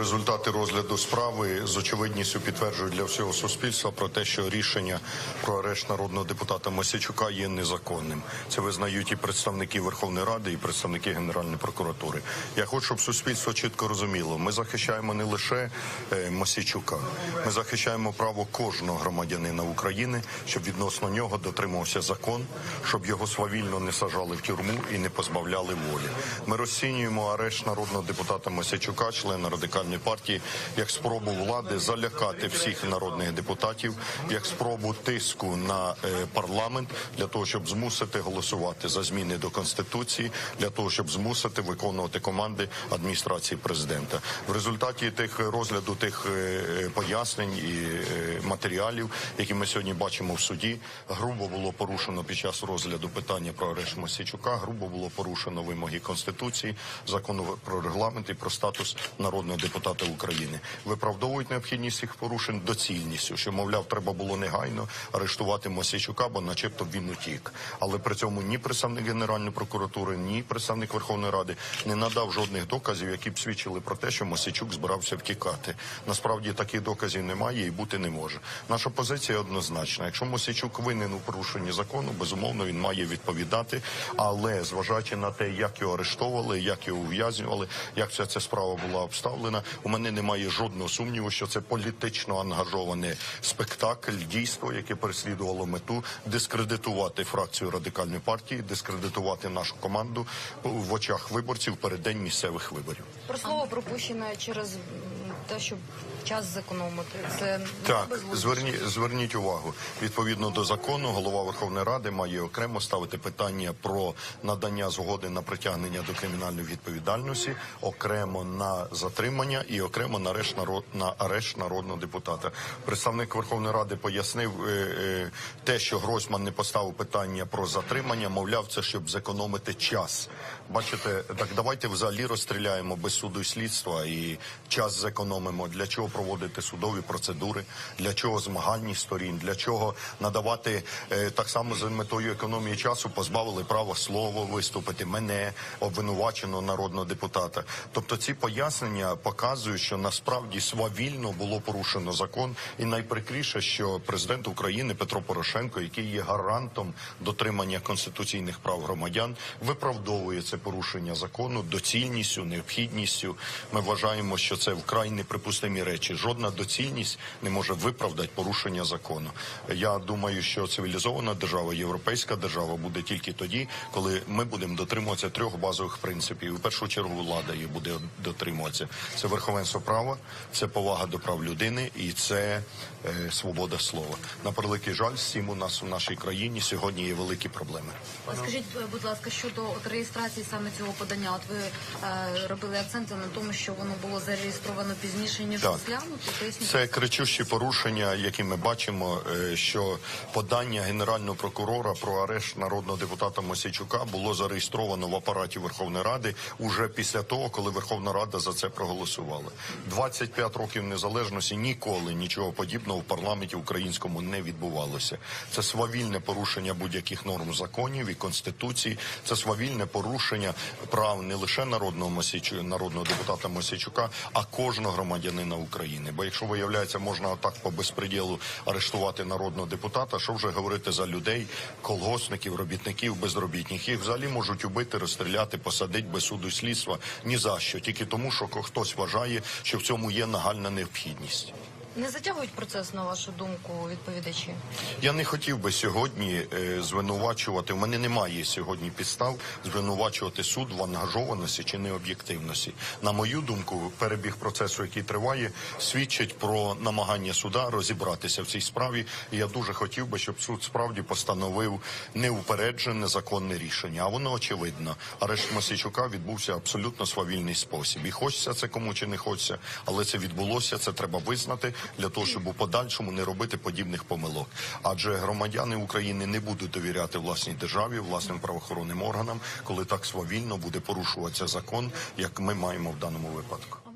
результати розгляду справи з очевидністю підтверджують для всього суспільства про те, що рішення про арешт народного депутата Мосячука є незаконним. Це визнають і представники Верховної Ради, і представники Генеральної прокуратури. Я хочу, щоб суспільство чітко розуміло. Ми захищаємо не лише е, Мосячука, ми захищаємо право кожного громадянина України, щоб відносно нього дотримувався закон, щоб його свавільно не сажали в тюрму і не позбавляли волі. Ми розцінюємо арешт народного депутата Мосячука, члена радикальної партії, як спробу влади залякати всіх народних депутатів, як спробу тиску на е, парламент для того, щоб змусити голосувати за зміни до конституції, для того, щоб змусити виконувати команди адміністрації президента. В результаті тих розгляду тих е, пояснень і е, матеріалів, які ми сьогодні бачимо в суді, грубо було порушено під час розгляду питання про арешт Мосійчука, грубо було порушено вимоги конституції, закону про регламент і про статус народного депутата України. Виправдовують необхідність цих порушень доцільністю, що мовляв, треба було негайно арештувати Мосійчука, бо, начебто, він утік. Але при цьому ні представник Генеральної прокуратури, ні представник Верховної Ради не надав жодних доказів, які б свідчили про те, що Мосійчук збирався втікати. Насправді таких доказів немає і бути не може. Наша позиція однозначна. Якщо Мосійчук винен у порушенні закону, безумовно він має відповідати. Але зважаючи на те, як його арештовували, як його ув'язнювали, як вся ця справа була обставлена, у мене немає жодного сумніву, що це політично ангажоване спектакль, дійство, яке переслідувало мету дискредитувати фракцію радикальної партії, дискредитувати нашу команду в очах виборців перед день місцевих виборів. Про слово пропущене через те, щоб час зекономити. Це Так, зверніть, зверніть увагу. Відповідно до закону, голова Верховної Ради має окремо ставити питання про надання згоди на притягнення до кримінальної відповідальності, окремо на затримання і окремо на арешт народ на арешт народного депутата. Представник Верховної Ради пояснив е, е, те, що Гройсман не поставив питання про затримання, мовляв, це щоб зекономити час. Бачите, так давайте взагалі розстріляємо без суду і слідства і час зекономимо. Для чого проводити судові процедури? Для чого змагальність сторін? Для чого надавати е, так само з метою економії часу позбавили права слова виступити мене, обвинуваченого народного депутата. Тобто ці пояснення показують, що насправді свавільно було порушено закон, і найприкріше, що президент України Петро Порошенко, який є гарантом дотримання конституційних прав громадян, виправдовує це порушення закону доцільністю, необхідністю. Ми вважаємо, що це вкрай неприпустимі речі. Жодна доцільність не може виправдати порушення закону. Я думаю, що цивілізована держава, європейська держава буде тільки тоді, коли ми будемо дотримуватися трьох базових принципів. В першу чергу влада її буде дотримуватися. Це верховенство права, це повага до прав людини і це е, свобода слова. На превеликий жаль, цим у нас в нашій країні сьогодні є великі проблеми. Скажіть, будь ласка, щодо от реєстрації саме цього подання, от ви е, робили акценти на тому, що воно було зареєстровано пізніше ніж Так. розглянуто. Поясніть. Це кричущі порушення, які ми бачимо, е, що подання генерального прокурора про арешт народного депутата Мосійчука було зареєстровано в апараті Верховної Ради уже після того, коли Верховна Рада за це проголосувала. 25 років незалежності ніколи нічого подібного в парламенті українському не відбувалося. Це свавільне порушення будь-яких норм законів і конституції. Це свавільне порушення прав не лише народного Мосійчу, народного депутата Мосійчука, а кожного громадянина України. Бо якщо виявляється, можна отак по безпреділу арештувати народного депутата, що вже говорити за людей, колгоспників, робітників, безробітних. Їх взагалі можуть убити, розстріляти, посадити без суду слідства. Ні за що, тільки тому, що хтось вважає, що в цьому є нагальна необхідність. Не затягують процес, на вашу думку, відповідачі? Я не хотів би сьогодні е, звинувачувати. У мене немає сьогодні підстав звинувачувати суд в ангажованості чи необ'єктивності. На мою думку, перебіг процесу, який триває, свідчить про намагання суда розібратися в цій справі. І я дуже хотів би, щоб суд справді постановив неупереджене законне рішення. А воно очевидно. Арешт Мосійчука відбувся абсолютно свавільний спосіб. І хочеться це кому чи не хочеться, але це відбулося. Це треба визнати для того, щоб у подальшому не робити подібних помилок. Адже громадяни України не будуть довіряти власній державі, власним правоохоронним органам, коли так свавільно буде порушуватися закон, як ми маємо в даному випадку.